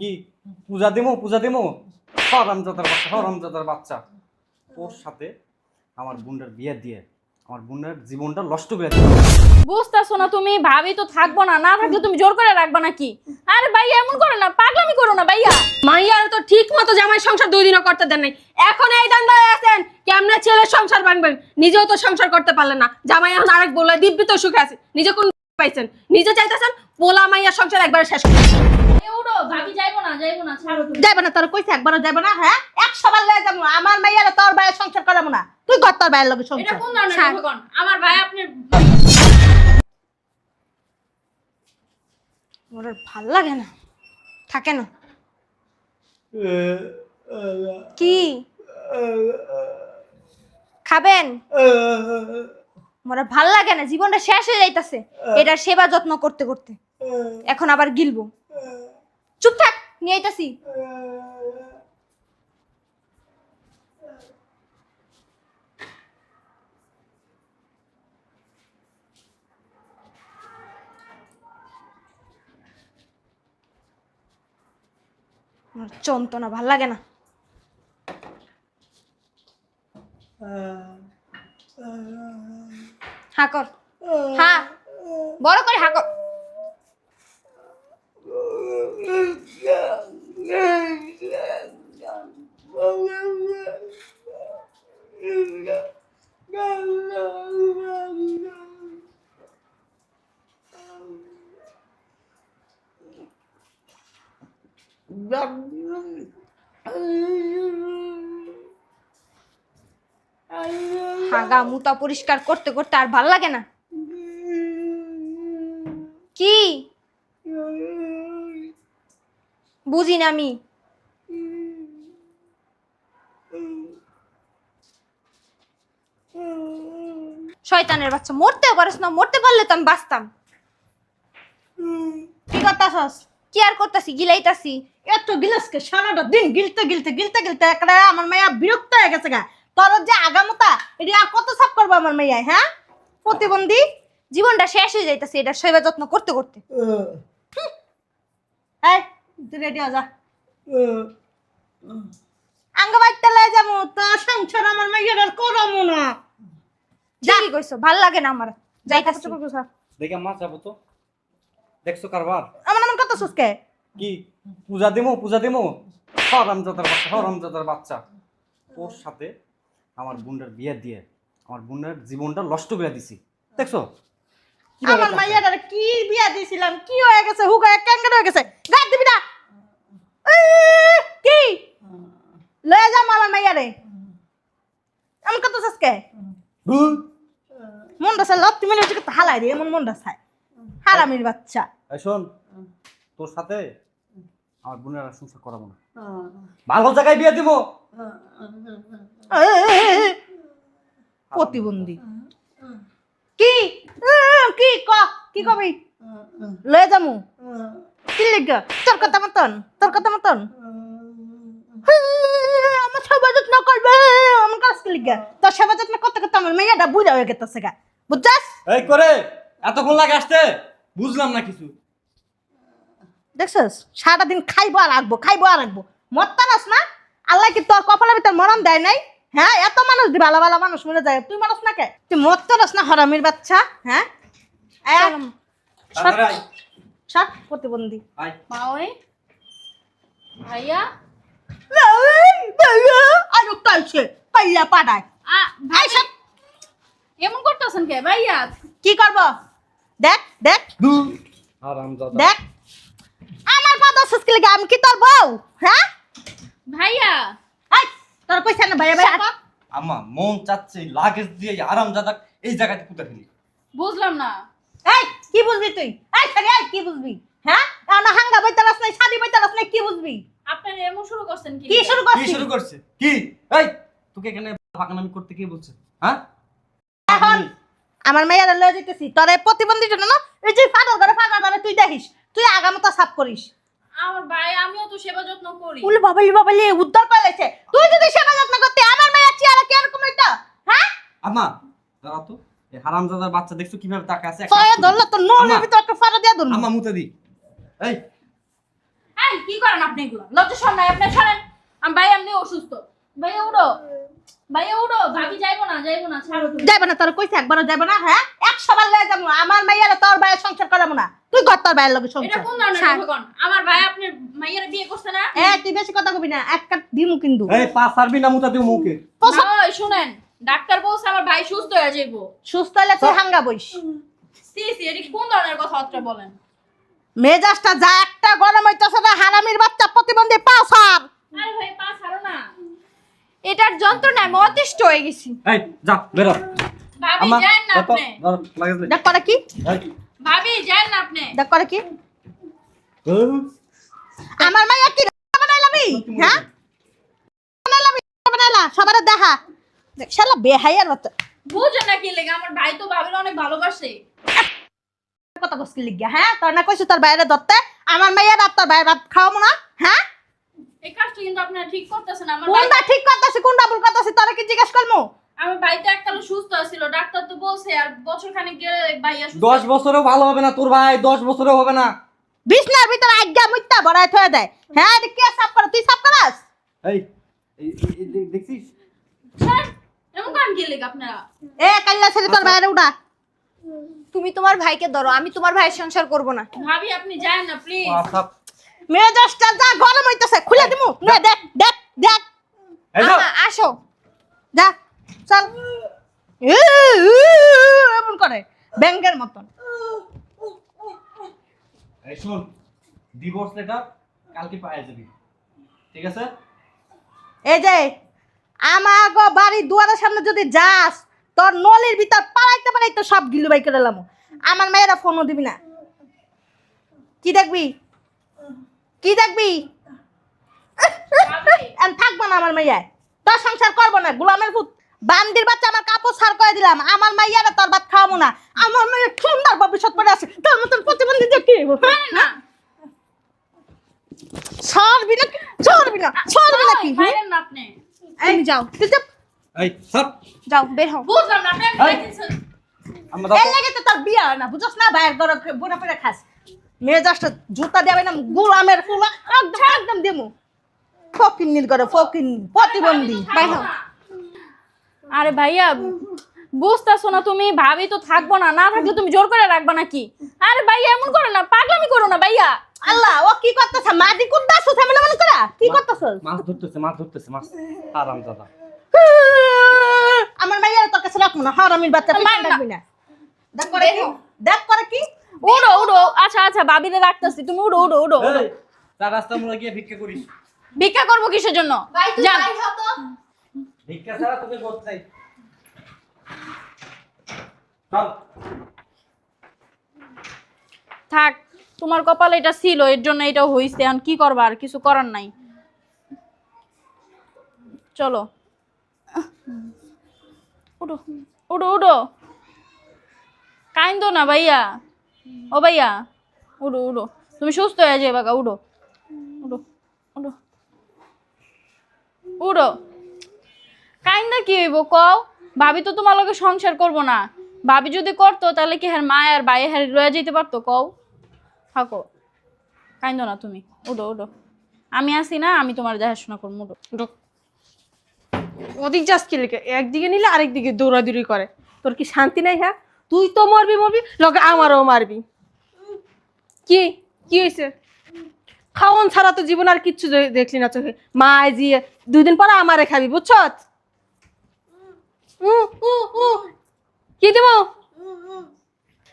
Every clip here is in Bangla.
কি? পূজা দিমো পূজা দিমো? হরামজাদার বাচ্চা হরামজাদার বাচ্চা। ওর সাথে আমার বোনটার বিয়ে দিয়ে, আমার বোনের জীবনটা নষ্ট করে দিল বুঝতেছো না তুমি, ভাবি তো থাকব না না থাকলে তুমি জোর করে রাখবা নাকি? আরে ভাইয়া, এমন করো না, পাগলামি করো না ভাইয়া। মাইয়ার তো ঠিক মতো জামাই সংসার দুই দিনও করতে দেন নাই। এখন এই দান্দায় আছেন, কেমনে ছেলের সংসার ভাঙবেন? নিজেও তো সংসার করতে পারলেন না। জামাই এখন আরেক বলে দিব্যি তো সুখে আছে। নিজে কোন পাইছেন। নিজে চাইতেছেন পোলা মাইয়ার সংসার একবার শেষ করে এউডো ভাবি যাইবো না যাইবো না ছাড়ো তুমি। যাইব না তোর কইছে একবারও যাইব না হ্যাঁ? একশো বার লয়ে যাব আমার মাইয়ারে তোর ভাইয়ের সংসার করাবো না। তুই কর তোর ভাইয়ের লগে এটা কোন ধরনের কথা কোন? আমার ভাই আপনি ওর ভালো লাগে না। থাকে না। কি? খাবেন? মোর ভালো লাগে না জীবনটা শেষ হয়ে যাইতাছে। এটার সেবা যত্ন করতে করতে। এখন আবার গিলবো। চুপ থাক নিয়ে আইতাছি। আমার চন্তনা ভালো লাগে না। হাকর হ্যাঁ। বড় করে হাকর হাগা মুতা পরিষ্কার করতে করতে আর ভালো লাগে না। কি? বুঝি না আমি। শয়তানের বাচ্চা, মরতেও পারিস না, মরতে পারলে তো আমি বাঁচতাম। কি করতাস কি আর করতেছি? গিলাইতাছি। এত গিলাসকে সারাটা দিন গিলতে গিলতে গিলতে গিলতে একটা আমার মাইয়া বিরক্ত হয়ে গেছে গা। তোর যে আগামতা এটা আর কত সাফ করব আমার মাইয়া হ্যাঁ? প্রতিবন্ধী জীবনটা শেষ হয়ে যাইতাছে এটা সেবা যত্ন করতে করতে। এই তুই রেডি যা। আঙ্গ বাইতে লয়ে যাব সংসার আমার আর না। ঠিকই কইছো ভালো লাগে না আমার। যাইতাছি। দেখে মা যাব তো। দেখছ কারবার? আমার আমার কত সুস্কে কি? পূজা দিমো পূজা দিমো? হরামজাদার বাচ্চা হরামজাদার বাচ্চা। ওর সাথে আমার বোনটার বিয়ে দিয়ে আমার বোনের জীবনটা নষ্ট করে দিছি। দেখছ? আমার আর কি বিয়া দিছিলাম কি হয়ে গেছে? হুকা এক ক্যাঙ্গার হয়ে গেছে। গাছ দিবি না। কি? লয়ে যাম আমার মাইয়ারে। আমার কত সুস্কে। মনটা চাই লত্তি মানে হচ্ছে কত হালাই রে এমন মনটা চাই হারামির বাচ্চা। এই শোন তোর সাথে আমার বোনের আর সংসার করাবো না। ভালো জায়গায় বিয়ে দিব। প্রতিবন্ধী। কি? কি ক? কি কবি? লয়ে যামু। কি লিখা তোর কথা মতন তোর কথা মতন। আমার সেবা যত্ন করবে। আমার কাজ কি লিখা তোর সেবা যত্ন করতে করতে আমার মেয়েটা বুঝা হয়ে গেছে গা। বুঝছাস? এই করে এতক্ষণ লাগে আসতে? বুঝলাম না কিছু। দেখছস? সারাটা দিন খাইবো আর রাখব খাইবো আর রাখব। মরতানাস না? আল্লাহ কি তোর কপালের ভিতর মরণ দেয় নাই? হ্যাঁ এত মানুষ দি ভালো ভালো মানুষ মরে যায়। তুই মানুষ না কে? তুই মরতানাস না হরামির বাচ্চা? হ্যাঁ? এক, সাত প্রতিবন্ধী। আয়। মা ওই। ভাইয়া। আর উত্তরছে পাইয়া পাড়ায়। আ ভাই। সব এমন করতেছেন কে? ভাইয়া। কি করব? দেখ দেখ। হারামজাদা। দেখ। আমার সুস্কি লাগে? আমি কি তোর বউ? হ্যাঁ? ভাইয়া! এই, তোর পয়সা না ভাইয়া ভাইয়া। আম্মা মন চাচ্ছে লাগেজ দিয়ে আরামজাদা এই জায়গাতে পুঁতে ফেলি। বুঝলাম না। এই কি বুঝবি তুই? এই সরি এই কি বুঝবি? হ্যাঁ? না হাঙ্গা বইতালাস নাই শাদি বইতালাস নাই কি বুঝবি? আপনার এমন শুরু করছেন কি কি শুরু কি শুরু করছে? কি? এই তোকে এখানে পাকানামি করতে কে বলছে? হ্যাঁ? এখন আমার মেয়েরা লয়ে যেতেছি তোর এই প্রতিবন্ধীর জন্য না এই যে ফাটার ঘরে ফাটার ঘরে তুই দেখিস তুই আগামতা সাফ করিস। আমার ভাই আমিও তো সেবা যত্ন করি। উলি বাবালি বাবালি উদ্ধার পাইছে তুই যদি সেবা যত্ন করতে আমার মেয়ের চেহারা কি এরকম হইতো? হ্যাঁ? আম্মা দাঁড়া তো। এই হারামজাদার বাচ্চা দেখছ কীভাবে তাকে আছে? সয়ে ধরলে তো নুনের ভিতর একটা ফাটা দিয়া ধরুন আম্মা মুতে দি। এই। এই কি করেন আপনি এগুলো? লজ্জা শরম নাই আপনি ছাড়েন আমি ভাই এমনি অসুস্থ। ভাইয়া উড়ো ভাইয়া উড়ো ভাবি যাইবো না যাইবো না ছাড়ো তুমি। যাবে না তোর কইছে একবারও যাবে না হ্যাঁ? একশো বার লয়ে যাব আমার মাইয়ারে তোর বাইরে সংসার করাবো না। তুই কর তোর বাইরের লগে এটা কোন ধরনের কথা আমার ভাই আপনার মাইয়ার বিয়ে করছে না? এ তুই বেশি কথা কবি না এক কাট দিমু কিন্তু। এই পা সারবি না মুতা দিও মুখে। ওই শুনেন ডাক্তার বলছে আমার ভাই সুস্থ হয়ে যাইবো। সুস্থ হলে তুই হাঙ্গা বইস। সি সি এটি কোন ধরনের কথাবার্তা বলেন? মেজাজটা যা একটা গরম হইতেছে না হারামির বাচ্চা প্রতিবন্ধী সার আরে ভাই পা ছাড়ো না। এটার যন্ত্রণায় আমি অতিষ্ঠ হয়ে গেছি। এই যা বেরো। ভাবি যান না আপনি। ধর, লাগেজ নে। দেখ করে কি? এই, ভাবি যান না আপনি। দেখ করে কি? আমার মাইয়া কি বানাইলামি হ্যাঁ? বানাইলামি বানাইলা সবার দেখা। দেখ শালা বেহাইয়ার বাচ্চা বুঝো না কি লেগে আমার ভাই তো ভাবির অনেক ভালোবাসে। কত কষ্ট লিখিয়া হ্যাঁ তোর না কইছো তোর বাইরে ধরতে আমার মাইয়ার আর তোর বাইরে ভাত খাওয়াবো না? হ্যাঁ? এই কাজটা কিন্তু আপনারা ঠিক করতেছেন। আমার কোনটা ঠিক করতেছি কোনটা ভুল করতেছি তোরা কি জিজ্ঞেস এককালে সুস্থ ছিল ডাক্তার তো বলছে আর বছর খানিক গেলে ভাইয়া সুস্থ দশ বছরেও ভালো হবে না তোর ভাই দশ বছরেও হবে না। বিছনার ভিতরে আজ্ঞা ভরায় থয়ে দেয়। হ্যাঁ এটা কে সাফ করে? তুই সাফ করাস? এই এই- এই- এই দেখ- দেখছিস এমন কারণ কি লেগে আপনারা? এ কাল্লা ছেড়ে তোর বাইরে উঠা। তুমি তোমার ভাইকে ধরো আমি তোমার ভাইয়ের সংসার করব না। ভাবি আপনি যান না প্লিজ। মেজাজটা যা গরম হইতেছে খুলে দিমু। নে দেখ দেখ দেখ। আসো। যা চল। এমন করে ব্যাংকের মতন। এই শোন ডিভোর্স লেটার কালকে পাওয়া যাবি। ঠিক আছে? এই যে আমার গো বাড়ির দুয়ারের সামনে যদি যাস তোর নলির ভিতর পালাইতে পালাইতে সব গিলু বাই করে আমার মেয়েরা ফোনও দিবি না। কি দেখবি? কি দেখবি? আমি থাকব না আমার মাইয়ায়। তোর সংসার করব না গোলামের পুত বান্দির বাচ্চা আমার কাপড় সার করে দিলাম। আমার মাইয়ারা তোর ভাত খাওয়াবো না। আমার মেয়ের সুন্দর ভবিষ্যৎ পড়ে আছে। তোর মতন প্রতিবন্ধী যে কি না। সরবি না সরবি না। সরবি না কি? তুমি যাও। তুই। এই যাও বের হও। বুঝলাম না আপনি এই। লাগে তো তোর বিয়া হয় না বুঝছ না? বাইরের ঘরে বুড়া পেড়ে খাস। দশটা জুতা দেবে না গোলামের ফুল একদম একদম দেমু। ফকির নীল করে ফকির প্রতিবন্ধী আরে ভাইয়া বুঝতেছো না তুমি ভাবি তো থাকব না না থাকলে তুমি জোর করে রাখবা নাকি? আরে ভাইয়া এমন করো না পাগলামি করো না ভাইয়া। আল্লাহ ও কি করতেছে? মাটি কুদ্দা সুথে মনে করা? কি করতেছ? মাছ ধরতেছে মাছ ধরতেছে মাছ। আরাম দাদা আমার মাইয়ার তোর কাছে রাখব না হারামির বাচ্চা। রাখবি না। দেখ করে কি দেখ করে কি। উড়ো উড়ো আচ্ছা আচ্ছা ভাবিরে রাখতেছি। তুমি উড়ো উড়ো উড়ো উড়ো। এই তার রাস্তা মোড়ে গিয়ে ভিক্ষা করিস। ভিক্ষা করব কিসের জন্য? যান ভিক্ষা ছাড়া তোকে করতে চাই। চল। থাক তোমার কপালে এটা ছিল এর জন্য এটা হইছে। এখন কি করবা? আর কিছু করার নাই। চলো। উঠো উঠো উঠো কাইন্দো না ভাইয়া। ও ভাইয়া, উড়ো উড়ো। তুমি সুস্থ হয়ে যাবে বাগা, উড়ো। উড়ো উড়ো। উড়ো। কাইন্দা কি হইব, কও? ভাবি তো তোমার লগে সংসার করব না। ভাবি যদি করতো, তাহলে কি হ্যার মা আর ভাই হ্যার লয়ে যেতে পারতো, কও? থাকো। কাইন্দো না তুমি। উড়ো উড়ো। আমি আসি না, আমি তোমার দেখাশোনা করব, উড়ো। উড়ো। ওদিক যাস কি একদিকে নিলে আরেকদিকে দৌড়াদৌড়ি করে। তোর কি শান্তি নাই হ্যাঁ? তুই তো মরবি মরবি, লগে আমারও মারবি। কি কি হয়েছে খাওয়ন ছাড়া তো জীবন আর কিচ্ছু দেখলি না চোখে। মা জিয়ে দুই দিন পরে আমারে খাবি বুঝছ কি দেবো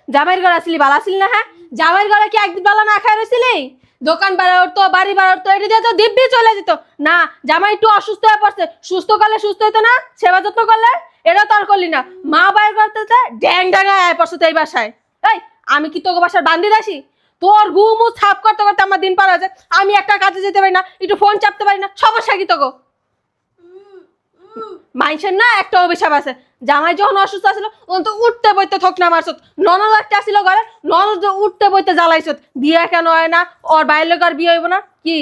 জামাইয়ের ঘর আসলি ভালো আসলি না হ্যাঁ? জামাইয়ের ঘরে কি একদিন বালা না খাই রয়েছিলি দোকান বাড়া উঠতো, বাড়ি বাড়া উঠতো, এটা দিয়ে তো দিব্যি চলে যেত। না, জামাই একটু অসুস্থ হয়ে পড়ছে। সুস্থ করলে সুস্থ হতো না, সেবা যত্ন করলে? এটা তো আর করলি না। মা বাইর করতে ড্যাং ডাঙা আয় পড়ছে তো এই বাসায়। এই, আমি কি তোকে বাসার বান্দি দাসি? তোর গুমু ছাপ করতে করতে আমার দিন পার হয়েছে। আমি একটা কাজে যেতে পারি না, একটু ফোন চাপতে পারি না সমস্যা কি তোকে? মাইসের না একটা অভিশাপ আছে। জামাই যখন অসুস্থ আছিল, তখন তো উঠতে বইতে থক না মারছত ননদ একটা ছিল ঘরে, ননদ উঠতে বইতে জ্বালাইছত বিয়ে কেন হয় না? ওর বাইরের লোক আর বিয়ে হইব না? কি?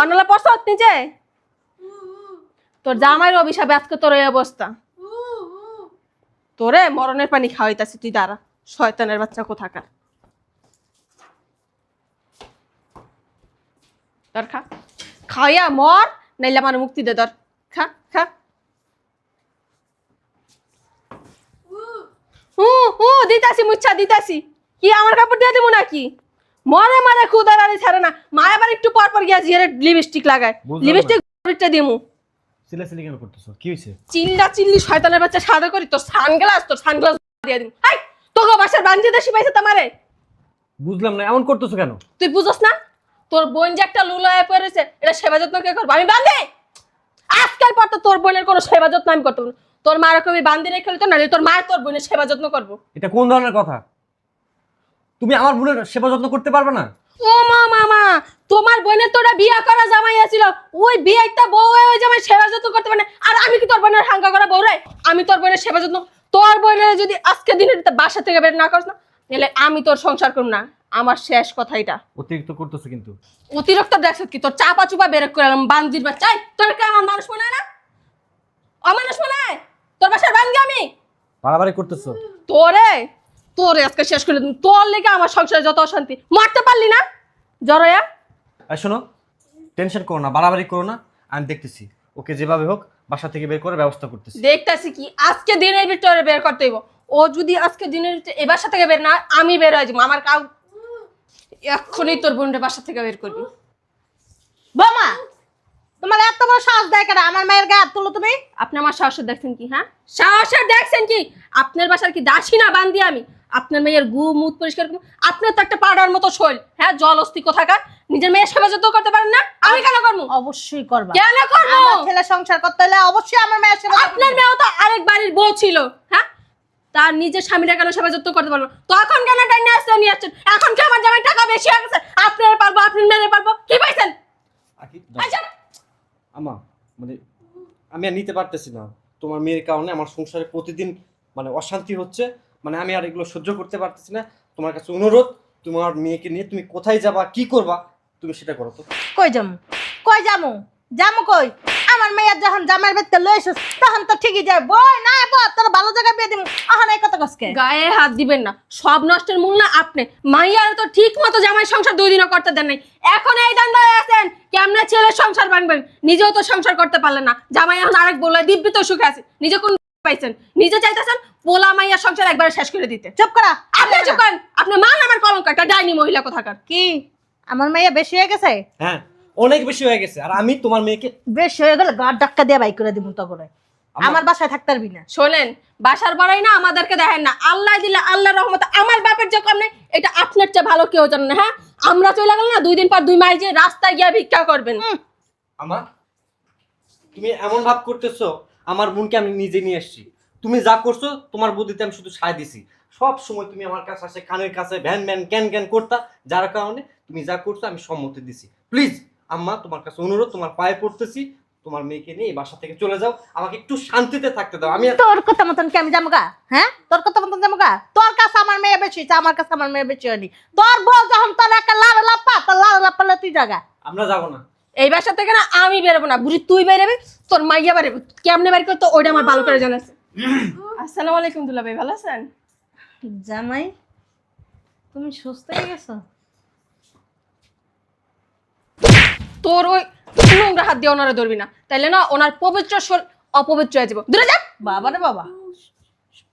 অনলা পছন্দ নিচে? তোর জামাইয়ের অভিশাপে আজকে তোর এই অবস্থা। তোরে মরণের পানি খাওয়াইতাছি তুই দাঁড়া। শয়তানের বাচ্চা কোথাকার? ধর খা। মর নাইলে আমার মুক্তি দে ধর। খা খা। হু হু দিতাছি মুচ্ছা দিতাছি। কি আমার কাপড় দিয়ে দেবো নাকি? মরে মারে খুদার আরে ছাড়ে না। মা আবার একটু পর পর গিয়া জিয়ারে লিপস্টিক লাগায়। লিপস্টিক দিমু। কেন করতেছো? কি হয়েছে? চিল্লা চিল্লি শয়তানের বাচ্চা সাদা করি তোর সানগ্লাস তোর সানগ্লাস দিয়ে দিম হাই তোকে বাসার বাঞ্জি দেশি পাইছে তোমারে। বুঝলাম না এমন করতেছো কেন? তুই বুঝছ না? তোর বোন যে একটা লুলায় পড়েছে এটা সেবা যত্ন কে করব? আমি বান্ধে আজকাল পর তো তোর বোনের কোনো সেবা যত্ন আমি করতে না। তোর মার আমি বান্ধি রেখে তো নাহলে তোর মায়ের তোর বোনের সেবা যত্ন করব। এটা কোন ধরনের কথা? তুমি আমার বোনের সেবা যত্ন করতে পারবে না? ও মা মামা তোমার বোনের তোরা বিয়া করা জামাই আছিল। ওই বিয়েটা বউ হয়ে ওই জামাই সেবা যত্ন করতে পারে। আর আমি কি তোর বোনের হাঙ্গা করা বউ রে? আমি তোর বোনের সেবা যত্ন তোর বোনের যদি আজকে দিনে বাসা থেকে বের না করিস না তাহলে আমি তোর সংসার করব না। আমার শেষ কথা এটা। অতিরিক্ত করতেছো কিন্তু। অতিরিক্ত দেখছ কি? তোর চাপা চুপা বেরেক করে এলাম বান্দির বাচ্চাই তোর কে আমার মানুষ মনে হয় না? অমানুষ মনে হয়? তোর বাসার বান্দি আমি? বাড়াবাড়ি করতেছো। তোরে? তোরে আজকে শেষ করে দিন তোর লেগে আমার সংসারে যত অশান্তি মারতে পারলি না? জরয়া। আর শোনো টেনশন করো না বাড়াবাড়ি করো না। আমি দেখতেছি ওকে যেভাবে হোক বাসা থেকে বের করে ব্যবস্থা করতেছি। দেখতেছি কি? আজকে দিনের ভিতরে বের করতে হইব। ও যদি আজকে দিনের ভিতরে এ বাসা থেকে বের না আমি বের হয়ে যাব। আমার কাউ এক্ষুনি তোর বোনটা বাসা থেকে বের করবি। বোমা তোমার এত বড় সাহস দেয় কেন? আমার মায়ের গায়ে হাত তুলো তুমি। আপনি আমার সাহসের দেখছেন কি হ্যাঁ? সাহসের দেখছেন কি? আপনার বাসার কি দাসী না বান্দি আমি? আপনার মেয়ের গু মুখ পরিষ্কার করব আপনার তো একটা পাড়ার মতো শৈল। হ্যাঁ জল অস্তি কোথাকার নিজের মেয়ের সেবা যত্ন করতে পারেন না? আমি কেন করব? অবশ্যই করবা। কেন করব? আমার ছেলে সংসার করতে হলে অবশ্যই আমার মায়ের সেবা আপনার মেয়েও তো আরেক বাড়ির বউ ছিল হ্যাঁ? তার নিজের স্বামীরা কেন সেবা যত্ন করতে পারব না? তখন কেন টাইনে আসতে নিয়ে আসছেন? এখন কি আমার জামাই টাকা বেশি হয়ে গেছে? আপনার পারব আপনার মেয়ের পারব? কি পাইছেন? আকি আচ্ছা আমা মানে আমি আর নিতে পারতেছি না। তোমার মেয়ের কারণে আমার সংসারে প্রতিদিন মানে অশান্তি হচ্ছে। মানে আমি আর এগুলো সহ্য করতে পারতেছি না। তোমার কাছে অনুরোধ তোমার মেয়েকে নিয়ে তুমি কোথায় যাবা কি করবা তুমি সেটা করো তো। কই যামু? কই যামু? যামু কই? আমার মেয়ের যখন জামাইয়ের বাড়িতে লই এসেছ তখন তো ঠিকই যায়। বই না এবার তোর ভালো জায়গায় বিয়ে দিমু। এখন এই কথা কসকে গায়ে হাত দিবেন না। সব নষ্টের মূল না আপনি। মাইয়ার তো ঠিক মতো জামাই সংসার দুই দিনও করতে দেন নাই। এখন এই দান্দায় আছেন কেমনে ছেলের সংসার ভাঙবেন? নিজেও তো সংসার করতে পারলেন না। জামাই এখন আরেক বলে দিব্যি তো সুখে আছে। নিজে কোন পাইছেন? নিজে চাইতেছেন পোলা মাইয়ার সংসার একবারে শেষ করে দিতে। চুপ করা। আপনি চুপ করেন। আপনি মান আমার কলঙ্ক একটা ডাইনি মহিলা কোথাকার? কি? আমার মাইয়া বেশি হয়ে গেছে? হ্যাঁ অনেক বেশি হয়ে গেছে। আর আমি তোমার মেয়েকে বেশি হয়ে গেলে গাড় ডাক্কা দিয়ে বাই করে দিমু তো করে আমার- বাসায় থাকতে পারবি না। শোনেন বাসার বড়াই না আমাদেরকে দেখেন না। আল্লাহ দিলে আল্লাহ রহমত আমার বাপের যে কম নেই এটা আপনার চেয়ে ভালো কেউ জানে না হ্যাঁ? আমরা চলে গেলাম না দুই দিন পর দুই মাইল যে রাস্তায় গিয়ে ভিক্ষা করবেন। আমার তুমি এমন ভাব করতেছো আমার বোনকে আমি নিজে নিয়ে এসেছি তুমি যা করছ তোমার বুদ্ধিতে আমি শুধু সায় দিছি। সব সময় তুমি আমার কাছে আসে কানের কাছে ভ্যান ভ্যান ক্যান ক্যান করতা। যার কারণে তুমি যা করছ আমি সম্মতি দিছি। প্লিজ আম্মা তোমার কাছে অনুরোধ তোমার পায়ে পড়তেছি। তোমার মেয়েকে নিয়ে এই বাসা থেকে চলে যাও। আমাকে একটু শান্তিতে থাকতে দাও। আমি তোর কথা মতন কি আমি যাব গা? হ্যাঁ? তোর কথা মতন যাব গা? তোর কাছে আমার মেয়ে বেশি আমার কাছে আমার মেয়ে বেশি হয়নি। তোর বউ যখন তোর একটা লাল লাপ্পা তোর লাল লাপ্পালে তুই জাগা। আমরা যাব না। এই বাসা থেকে না আমি বেরোবো না। বুড়ি তুই বেরোবি তোর মাইয়া বেরোবি। কেমনে বের করতো ওইটা আমার ভালো করে জানাছে আসসালামু আলাইকুম দুলা ভাই ভালো আছেন? জামাই তুমি সুস্থ হয়ে গেছো তোর ওই নোংরা হাত দিয়ে ওনারা ধরবি না। তাইলে না ওনার পবিত্র শোল অপবিত্র হয়ে যাব। দূরে যা! বাবা রে বাবা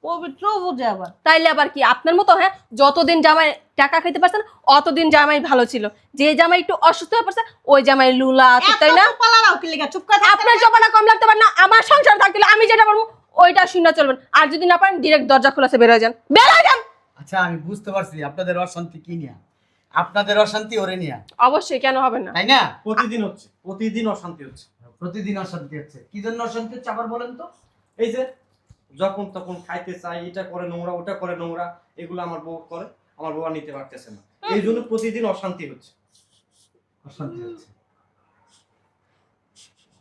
পবিত্র বুঝে আবার। তাইলে আবার কি? আপনার মতো হ্যাঁ যতদিন জামাই টাকা খেতে পারছেন অতদিন জামাই ভালো ছিল। যে জামাই একটু অসুস্থ হয়ে পড়ছে ওই জামাই লুলা তাই না? চুপ করে আপনার জমানা কম লাগতে পারে না আমার সংসার থাকতে আমি যেটা বলব ওইটা শুনে চলবেন। আর যদি না পারেন ডিরেক্ট দরজা খোলা খোলাছে বেরোয় যান। বেরোয় যান! আচ্ছা আমি বুঝতে পারছি আপনাদের অশান্তি কি নিয়া? আপনাদের অশান্তি ওরে নিয়া। অবশ্যই কেন হবে না? তাই না? প্রতিদিন হচ্ছে প্রতিদিন অশান্তি হচ্ছে। প্রতিদিন অশান্তি হচ্ছে। কি জন্য অশান্তি হচ্ছে আবার বলেন তো? এই যে যখন তখন খাইতে চাই এটা করে নোংরা ওটা করে নোংরা এগুলো আমার বউ করে আমার বউ নিতে পারতেছে না। এই জন্য প্রতিদিন অশান্তি হচ্ছে। অশান্তি হচ্ছে।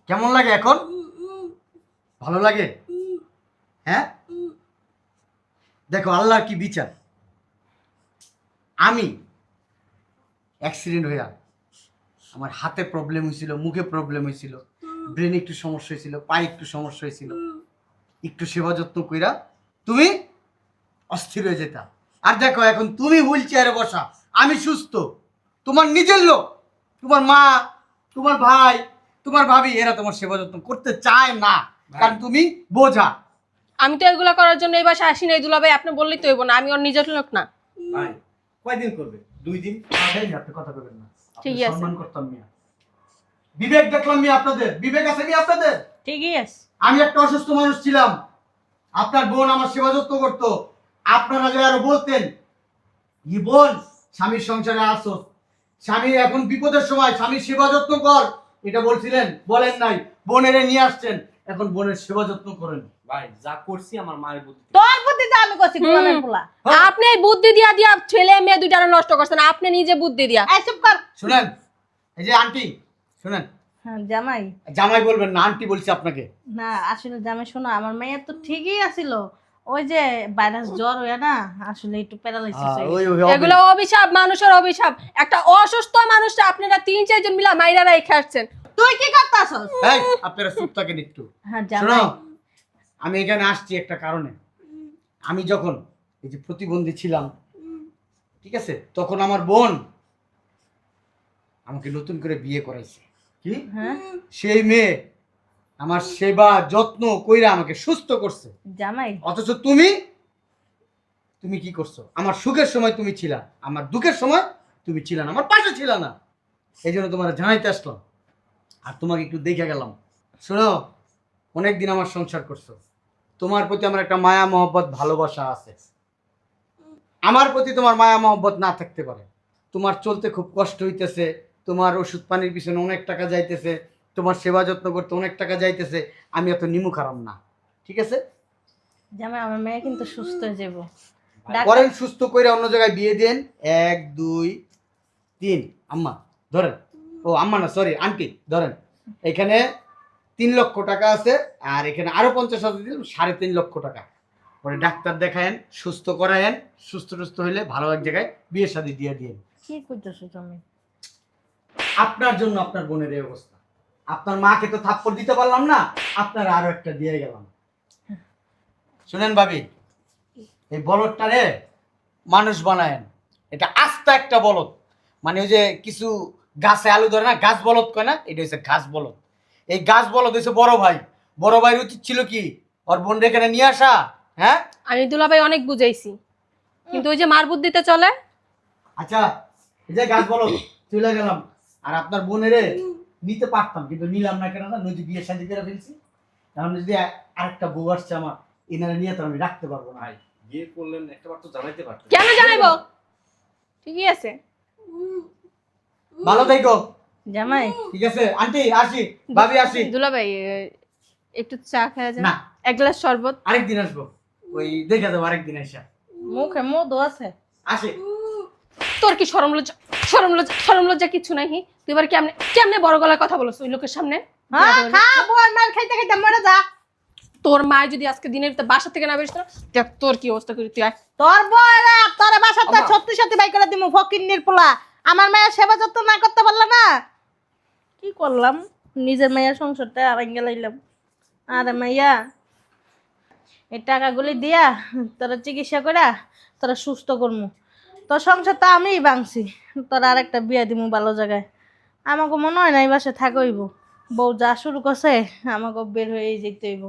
কেমন লাগে এখন? ভালো লাগে? হ্যাঁ? দেখো আল্লাহর কি বিচার? আমি অ্যাক্সিডেন্ট হইয়া আমার হাতে প্রবলেম হয়েছিল মুখে প্রবলেম হয়েছিল ব্রেন একটু সমস্যা হয়েছিল পায়ে একটু সমস্যা হয়েছিল একটু সেবা যত্ন কইরা তুমি অস্থির হয়ে যেতা। আর দেখো এখন তুমি হুইল চেয়ারে বসা আমি সুস্থ। তোমার নিজের লোক তোমার মা তোমার ভাই তোমার ভাবি এরা তোমার সেবা যত্ন করতে চায় না। কারণ তুমি বোঝা। আমি তো এগুলো করার জন্য এই বাসায় আসি নাই দুলাভাই আপনি বললেই তো হইব না আমি ওর নিজের লোক না। ভাই কয়দিন করবে? দুই দিন? এই যে আপনি কথা বলবেন না। আপনার আছে। সম্মান করতাম মিয়া। বিবেক দেখলাম মিয়া আপনাদের। বিবেক আছে মিয়া আপনাদের? ঠিকই আছে। আমি একটা অসুস্থ মানুষ ছিলাম। আপনার বোন আমার সেবা যত্ন করতো। আপনারা যে আরও বলতেন কি বোন স্বামীর সংসারে আসো স্বামী এখন বিপদের সময় স্বামীর সেবা যত্ন কর। এটা বলছিলেন বলেন নাই। বোনেরে নিয়ে আসছেন। এখন বোনের সেবা যত্ন করেন। ভাই যা করছি আমার মায়ের বুদ্ধি তোর বুদ্ধি তো আমি করছি গোলামের পোলা। আপনি বুদ্ধি দিয়া দিয়া ছেলে মেয়ে দুইটারে নষ্ট করছেন আপনি নিজে বুদ্ধি দিয়া। এই চুপ কর। শুনেন এই যে আন্টি শুনেন। হ্যাঁ জামাই। জামাই বলবেন না আন্টি বলছি আপনাকে। না আসলে জামাই শোনো আমার মেয়ের তো ঠিকই আছিল। ওই যে ভাইরাস জ্বর হয়ে না আসলে একটু প্যারালাইসিস এগুলো অভিশাপ মানুষের অভিশাপ। একটা অসুস্থ মানুষটা আপনারা তিন চারজন মিলা মাইরা রেখে আসছেন। তুই কি করতাছস? এই, আপনারা চুপ থাকেন একটু। হ্যাঁ জামাই। আমি এখানে আসছি একটা কারণে। আমি যখন এই যে প্রতিবন্ধী ছিলাম ঠিক আছে? তখন আমার বোন আমাকে নতুন করে বিয়ে করাইছে। কি? হ্যাঁ। সেই মেয়ে আমার সেবা যত্ন কইরা আমাকে সুস্থ করছে। জামাই। অথচ তুমি তুমি কি করছ? আমার সুখের সময় তুমি ছিলা আমার দুঃখের সময় তুমি ছিলা না আমার পাশে ছিল না। এই জন্য তোমার জানাইতে আসলাম। আর তোমাকে একটু দেখে গেলাম। শোনো অনেকদিন আমার সংসার করছ। তোমার প্রতি আমার একটা মায়া মহব্বত ভালোবাসা আছে। আমার প্রতি তোমার মায়া মহব্বত না থাকতে পারে। তোমার চলতে খুব কষ্ট হইতেছে তোমার ওষুধ পানির পিছনে অনেক টাকা যাইতেছে তোমার সেবা যত্ন করতে অনেক টাকা যাইতেছে আমি এত নিমু খারাপ না। ঠিক আছে? জামাই আমার মেয়ে কিন্তু সুস্থ করেন সুস্থ করে অন্য জায়গায় বিয়ে দেন। এক দুই তিন। আম্মা ধরেন। ও আম্মা না সরি আন্টি ধরেন। এখানে তিন লক্ষ টাকা আছে আর এখানে আরও পঞ্চাশ হাজার দিন সাড়ে তিন লক্ষ টাকা। পরে ডাক্তার দেখায়েন সুস্থ করায়েন সুস্থ সুস্থ হইলে ভালো এক জায়গায় বিয়ে শাদি দিয়ে দিয়েন। কি করতেছো তুমি? আপনার জন্য আপনার বোনের এই অবস্থা। আপনার মাকে তো থাপ্পড় দিতে পারলাম না আপনার আরও একটা দিয়ে গেলাম। শুনেন ভাবি এই বলদটারে মানুষ বানায়েন। এটা আস্তা একটা বলদ। মানে ওই যে কিছু গাছে আলু ধরে না গাছ বলদ কয় না এটা হচ্ছে ঘাস বলদ। এই গাছ বলো হচ্ছে বড় ভাই। বড় ভাইয়ের উচিত ছিল কি? ওর বোন এখানে নিয়ে আসা হ্যাঁ? আমি দুলাভাই অনেক বুঝাইছি। কিন্তু ওই যে মার বুদ্ধিতে চলে। আচ্ছা এই যে গাছ বলো চলে গেলাম। আর আপনার বোনেরে নিতে পারতাম কিন্তু নিলাম না কেন না নদী বিয়ে শাদি করে ফেলছি। এখন যদি আরেকটা বউ আসছে আমার এনারা নিয়ে তো আমি রাখতে পারব না ভাই। বিয়ে করলেন একটাবার তো জানাইতে পারতেন। কেন জানাইবো? ঠিকই আছে। ভালো থেকো। জামাই? ঠিক আছে আন্টি আসি ভাবি আসি। দুলাভাই একটু চা খাওয়া না। এক গ্লাস শরবত। আরেকদিন আসব। ওই দেখে দেবো আরেকদিন মুখে আছে। আসি। তোর কি সরম লজ্জা? সরম লজ্জা সরম লজ্জা কিছু নাই হি? তুই এবার কেমনে কেমনে বড় গলায় কথা বলছ ওই লোকের সামনে? হ্যাঁ খা বল মার খাইতে খাইতে মরে যা। তোর মা যদি আজকে দিনের ভিতরে বাসা থেকে না না দেখ তোর কি অবস্থা করি তুই তোর বয়রা তোর বাসাতে আমা। সত্যি সত্যি বাই করে দিমু ফকিন্নির পোলা। আমার মায়ের সেবা যত্ন না করতে পারলে না? কি করলাম? নিজের মাইয়া সংসারটা আরাঙ্গে লাইলাম। আরে মাইয়া, এই টাকাগুলি দিয়া তোরা চিকিৎসা করা তোরা সুস্থ করমু। তোর সংসার তো আমিই ভাঙছি। তোরা আর একটা বিয়া দিমু ভালো জায়গায়। আমাকে মনে হয় না এই বাসে থাকইব বউ যা শুরু করছে আমাকে বের হয়ে যেতে হইব।